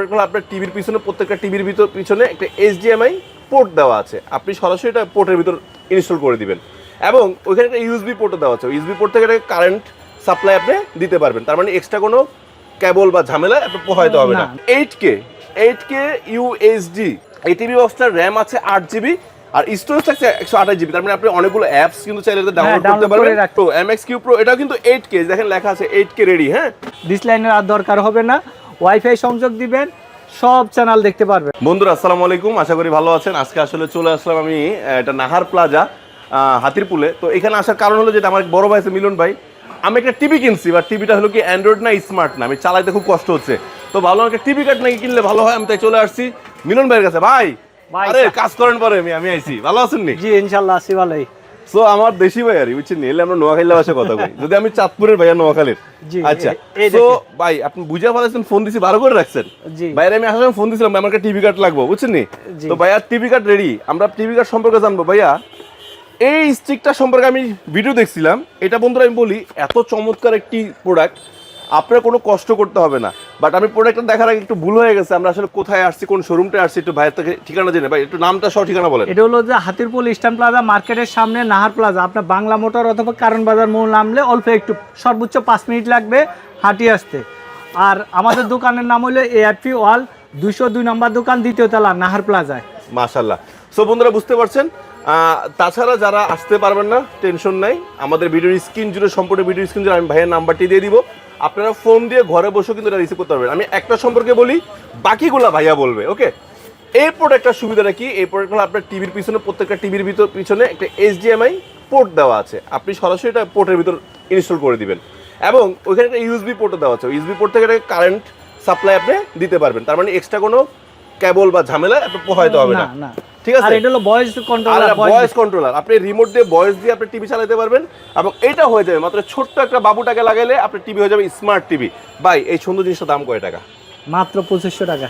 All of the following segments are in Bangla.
হলো আপনার টিভির পিছনে প্রত্যেকটা টিভির ভিতর পিছনে একটা এইচডিএমআই পোর্ট দেওয়া আছে। আপনি সরাসরি এটা পোর্টের ভিতর ইনস্টল করে দিবেন। এবং ওইখানে একটা ইউএসবি পোর্টও দেওয়া আছে। ইউএসবি পোর্ট থেকে কারেন্ট সাপ্লাই আপনি দিতে পারবেন। তার মানে এক্সট্রা কোনো কেবল বা ঝামেলা আপনার পোহাইতে হবে না। Eight K eight K USD এই টিভি বক্সটার র্যাম আছে আট জিবি আর স্টোরেজ থাকছে একশো আঠাশ জিবি তার মানে আপনি অনেকগুলো অ্যাপস কিন্তু চাইলে ডাউনলোড করতে পারবেন। তো এমএক্স কিউ প্রো এটাও কিন্তু এইট কে দেখেন লেখা আছে এইট কে রেডি হ্যাঁ? ডিসলাইনের আর দরকার হবে না। ওয়াইফাই সংযোগ দিবেন সব চ্যানেল দেখতে পারবেন। বন্ধুরা আসসালামু আলাইকুম। আশা করি ভালো আছেন। আজকে আসলে চলে আসলাম আমি এটা নাহার প্লাজা হাতিরপুলে। তো এখানে আসার কারণ হলো যেটা আমার বড় ভাই আছে মিলন ভাই। আমি একটা টিভি কিনছি বা টিভিটা হলো কি অ্যান্ড্রয়েড না স্মার্ট না আমি চালাইতে খুব কষ্ট হচ্ছে। তো ভালো একটা টিভি কার্ড নাকি কিনলে ভালো হয় আমি তাই চলে আসছি মিলন ভাইয়ের কাছে। ভাই আরে কাজ করেন পরে আমি আমি আইছি। ভালো আছেন নি? জি ইনশাল্লাহ আসি ভালোই। সো আমার দেশি ভাই আর বুঝছেন এলে আমরা নোয়াখালীর ভাষা কথা বলি যদি আমি চাঁদপুরের ভাইয়া নোয়াখালীর। আচ্ছা তো ভাই আপনি বুঝে পারছেন ফোন দিছি বারো করে রাখছেন। বাইরে আমি আসার ফোন দিছিলাম আমার একটা টিভি কার্ড লাগবে বুঝছেন নি? তো ভাইয়া টিভি কার্ড রেডি আমরা টিভি কার্ড সম্পর্কে জানব। ভাইয়া এই স্টিকটা সম্পর্কে আমি ভিডিও দেখছিলাম। এটা বন্ধুরা আমি বলি এত চমৎকার একটি প্রোডাক্ট আপনার কোনো কষ্ট করতে হবে না। বাট আমি প্রোডাক্টটা দেখার আগে একটু ভুল হয়ে গেছে আমরা আসলে কোথায় আসছি কোন শোরুমটা আসছি একটু ভাইয়ের থেকে ঠিকানা জেনে ভাই একটু নামটা সহ ঠিকানা বলেন। এটা হলো যে হাতিরপুল ইস্টার্ন প্লাজা মার্কেটের সামনে নাহার প্লাজা। আপনার বাংলা মোটর অথবা কারণ বাজার মোড় নামলে অল্প একটু সর্বোচ্চ পাঁচ মিনিট লাগবে হাঁটি আসতে। আর আমাদের দোকানের নাম হলো এআরপি ওয়াল দুইশো দুই নম্বর দোকান দ্বিতীয় তলা নাহার প্লাজায়। মাশাল্লাহ সো বন্ধুরা বুঝতে পারছেন? তাছাড়া যারা আসতে পারবেন না টেনশন নাই। আমাদের ভিডিওর স্ক্রিন জুড়ে, সম্পূর্ণ ভিডিও স্ক্রিন জুড়ে আমি ভাইয়ের নাম্বারটি দিয়ে দিব। আপনারা ফোন দিয়ে ঘরে বসেও কিন্তু এটা রিসিভ করতে পারবেন। আমি একটা সম্পর্কে বলি, বাকিগুলা ভাইয়া বলবে ওকে এই প্রোডাক্টটার সুবিধাটা কি? এই প্রোডাক্ট হলো আপনার টিভির পিছনে, প্রত্যেকটা টিভির ভিতর, পিছনে একটা এইচডিএমআই পোর্ট দেওয়া আছে। আপনি সরাসরি এটা পোর্টের ভিতর ইনস্টল করে দিবেন। এবং ওইখানে একটা ইউএসবি পোর্টও দেওয়া আছে। ইউএসবি পোর্ট থেকে একটা কারেন্ট সাপ্লাই আপনি দিতে পারবেন। তার মানে এক্সট্রা কোনো কেবল বা ঝামেলা আপনার পোহাইতে হবে না। ঠিক আছে? আর এটা হলো ভয়েস আর কন্ট্রোলার ভয়েস কন্ট্রোলার আপনি রিমোট দিয়ে ভয়েস দিয়ে আপনি টিভি চালাতে পারবেন এবং এটা হয়ে যাবে। মাত্র ছোট্ট একটা বাবুটাকে লাগাইলে আপনার টিভি হয়ে যাবে স্মার্ট টিভি ভাই এই সুন্দর জিনিসটার দাম কয় টাকা? মাত্র পঁচিশশো টাকা।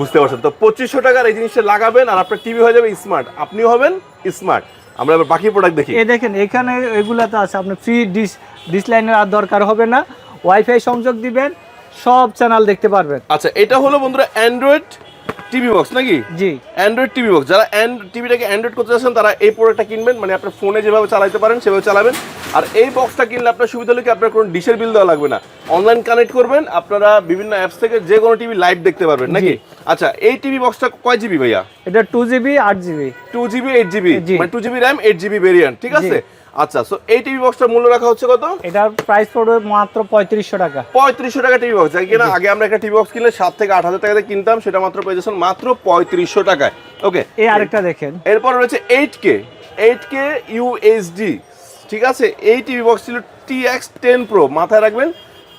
বুঝতে পারছেন? তো পঁচিশশো টাকার এই জিনিসটা লাগাবেন আর আপনার টিভি হয়ে যাবে স্মার্ট আপনি হবেন স্মার্ট আমরা এবার বাকি প্রোডাক্ট দেখি। এই দেখেন এখানে এগুলাতে আছে আপনার ফ্রি ডিস ডিস লাইনের আর দরকার হবে না। ওয়াইফাই সংযোগ দিবেন সব চ্যানেল দেখতে পারবেন। আচ্ছা এটা হলো বন্ধুরা অ্যান্ড্রয়েড টিভি বক্স নাকি? জি। Android TV box. যারা টিভিটাকে অ্যান্ড্রয়েড করতে চাচ্ছেন তারা এই প্রোডাক্টটা কিনবেন মানে আপনার ফোনে যেভাবে চালাতে পারেন সেভাবে চালাবেন। আর এই বক্সটা কিনলে আপনার সুবিধা হলো কি আপনার কোনো ডিশের বিল দেওয়া লাগবে না। অনলাইন কানেক্ট করবেন আপনারা বিভিন্ন অ্যাপস থেকে যে কোনো টিভি লাইভ দেখতে পারবেন নাকি? আচ্ছা এই টিভি বক্সটা কয় জিবি ভাইয়া? এটা টু জিবি আট GB two GB eight GB মানে two GB RAM eight GB variant ঠিক আছে? আচ্ছা সো এই টিভি বক্সটার মূল্য রাখা হচ্ছে কত? এটার প্রাইস পড়বে মাত্র পঁয়ত্রিশশো টাকা। পঁয়ত্রিশশো টাকা টিভি বক্স কিনা আগে আমরা একটা টিভি বক্স কিনলে সাত থেকে আট হাজার টাকাতে কিনতাম সেটা মাত্র পেয়ে যাচ্ছেন মাত্র পঁয়ত্রিশশো টাকায়। ওকে এই আরেকটা দেখেন। এরপর রয়েছে eight K eight K USD ঠিক আছে? এই টিভি বক্স ছিল টি এক্স টেন প্রো মাথায় রাখবেন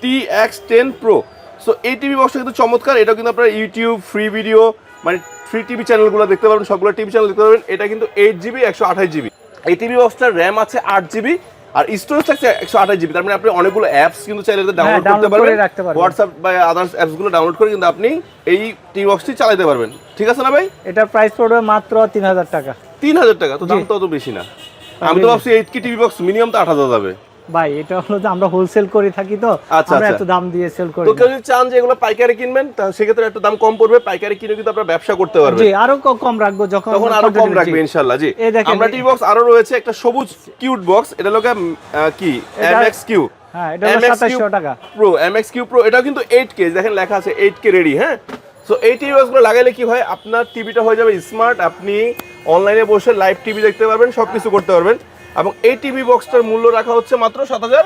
T X ten pro so এই টিভি বক্সটা কিন্তু চমৎকার। এটা কিন্তু আপনার ইউটিউব ফ্রি ভিডিও মানে ফ্রি টিভি চ্যানেলগুলো দেখতে পারবেন সবগুলো টিভি চ্যানেল দেখতে পারবেন। এটা কিন্তু এইট জিবি একশো আঠাশ জিবি এই টিভি বক্সটার র্যাম আছে আট জিবি আর স্টোরেজ থাকছে একশো আঠাশ জিবি তার মানে আপনি অনেকগুলো অ্যাপস কিন্তু চাইলে ডাউনলোড করতে পারবেন। রাখতে পারবেন। হোয়াটসঅ্যাপ বা আদার্স অ্যাপসগুলো ডাউনলোড করে কিন্তু আপনি এই টিভি বক্সটি চালাতে পারবেন। ঠিক আছে না ভাই? এটার প্রাইস পড়বে মাত্র তিন হাজার টাকা। তিন হাজার টাকা তো দাম তো অত বেশি না। আমি তো ভাবছি এইট কি টিভি বক্স মিনিমাম তো আট হাজার যাবে। ভাই এটা হলো যে আমরা হোলসেল করে থাকি তো। আচ্ছা, আমরা আচ্ছা। এত দাম দিয়ে সেল করি তো কেউ যদি চান যে এগুলো পাইকারি কিনবেন তা সেক্ষেত্রে একটু দাম কম পড়বে পাইকারি কিনে কিন্তু আপনারা ব্যবসা করতে পারবেন। জি আরও কম রাখব যখন তখন আরও কম রাখবে জি। ইনশাল্লাহ জি। এই দেখেন, আমরা টিভি বক্স আরও রয়েছে একটা সবুজ কিউট বক্স এটা লোকে কি? এটা- এমএক্স কিউ হ্যাঁ এটা হলো সাতাশশো টাকা। প্রো এমএক্স কিউ প্রো এটাও কিন্তু এইট কে দেখেন লেখা আছে এইট কে রেডি হ্যাঁ? সো এই টিভি বক্সগুলো লাগাইলে কি হয় আপনার টিভিটা হয়ে যাবে স্মার্ট আপনি অনলাইনে বসে লাইভ টিভি দেখতে পারবেন সব কিছু করতে পারবেন। এবং এই টিভি বক্সটার মূল্য রাখা হচ্ছে মাত্র সাত হাজার?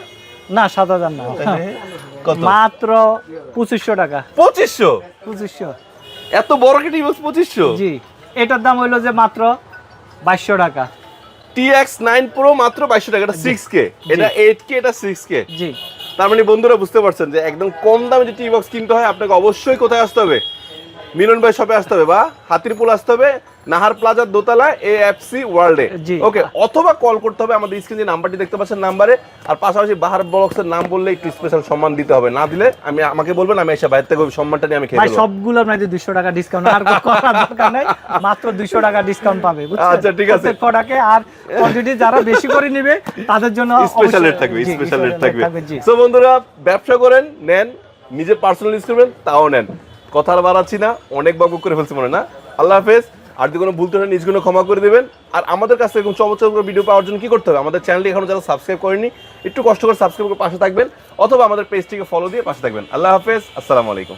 না সাত হাজার না। মাত্র পঁচিশশো টাকা। পঁচিশশো? পঁচিশশো। এত বড় কি টিভি বক্স পঁচিশশো? জি। এটার দাম হইল যে মাত্র বাইশশো টাকা। টি এক্স নাইন প্রো মাত্র বাইশশো টাকা। এটা সিক্স কে এটা এইট কে এটা সিক্স কে জি। তার মানে বন্ধুরা বুঝতে পারছেন যে একদম কম দামে যে টিভি বক্স কিনতে হয় আপনাকে অবশ্যই কোথায় আসতে হবে? মিলন ভাই শপে আসতে হবে বা হাতিরপুল আসতে হবে নাহার প্লাজার দোতলা এ এফ সি ওয়ার্ল্ডে। ওকে অথবা কল করতে হবে আমাদের স্ক্রিনে যে নাম্বারটি দেখতে পাচ্ছেন নাম্বারে আর পাশাপাশি বাহার বক্সের নাম বললে একটু স্পেশাল সম্মান দিতে হবে না দিলে আমি আমাকে বলবেন আমি এসে বাইরে থেকে সম্মানটা নিয়ে আমি খেয়ে ভাই। সবগুলো আপনাদের দুশো টাকা ডিসকাউন্ট আর করার দরকার নাই মাত্র দুশো টাকা ডিসকাউন্ট পাবে? আচ্ছা, ঠিক আছে। প্রোডাক্টে আর কোয়ান্টিটি যারা বেশি করে নিবে তাদের জন্য স্পেশাল রেট থাকবে স্পেশাল রেট থাকবে সো বন্ধুরা ব্যবসা করেন নেন নিজে পার্সোনাল ইউজ করবেন তাও নেন কথা আর বাড়াচ্ছি না, অনেক বকবক করে ফেলছি মনে না? আল্লাহ হাফেজ, আর যদি কোনো ভুলতে ত্রুটি নিজগুলো ক্ষমা করে দেবেন। আর আমাদের কাছে এরকম চমৎকার ভিডিও পাওয়ার জন্য কী করতে হবে? আমাদের চ্যানেলটি এখনও যারা সাবস্ক্রাইব করেনি একটু কষ্ট করে সাবস্ক্রাইব করে পাশে থাকবেন, অথবা আমাদের পেজটিকে ফলো দিয়ে পাশে থাকবেন। আল্লাহ হাফেজ, আসসালামু আলাইকুম।